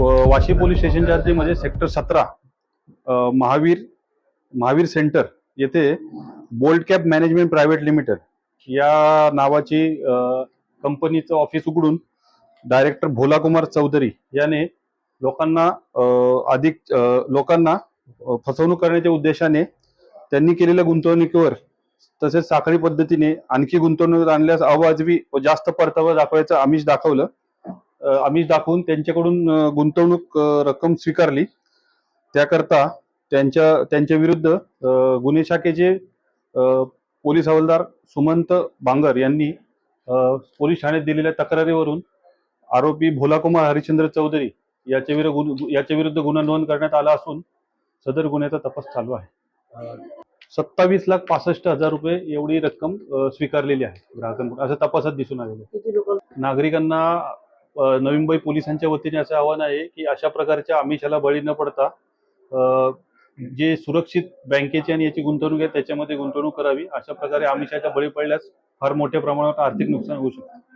Vashi police स्टेशनच्या हद्दीमध्ये sector सतरा महावीर महावीर सेंटर येथे bold cap management private limited या नावाची कंपनीचं ऑफिस उघडून डायरेक्टर भोला कुमार चौधरी याने लोकांना अधिक लोकांना फसवणूक करण्याच्या उद्देशाने त्यांनी केलेल्या गुंतवणुकीवर तसेच साखळी पद्धतीने आणखी गुंतवणूक आणल्यास अवाजवी व जास्त परतावा दाखवायचं आमिष दाखवलं. अ, आमिष दाखवून त्यांच्याकडून गुंतवणूक रक्कम स्वीकारली. त्याकरता त्यांच्या त्यांच्या विरुद्ध गुन्हे शाखेचे पोलीस हवालदार सुमंत बांगर यांनी पोलीस ठाण्यात दिलेल्या तक्रारीवरून आरोपी भोलाकुमार हरिश्चंद्र चौधरी याच्या विरुद्ध याच्या विरुद्ध गुन्हा नोंद करण्यात आला असून सदर गुन्ह्याचा तपास चालू आहे. सत्तावीस लाख पासष्ट हजार रुपये एवढी रक्कम स्वीकारलेली आहे ग्राहकांकडून. असं तपासात दिसून आलेलं नागरिकांना नवी मुंबई पोलिसांच्या वतीने असं आव्हान आहे की अशा प्रकारच्या आमिषाला बळी न पडता जे सुरक्षित बँकेची आणि याची गुंतवणूक आहे त्याच्यामध्ये गुंतवणूक करावी. अशा प्रकारे आमिषाच्या बळी पडल्यास फार मोठ्या प्रमाणात आर्थिक नुकसान होऊ शकते.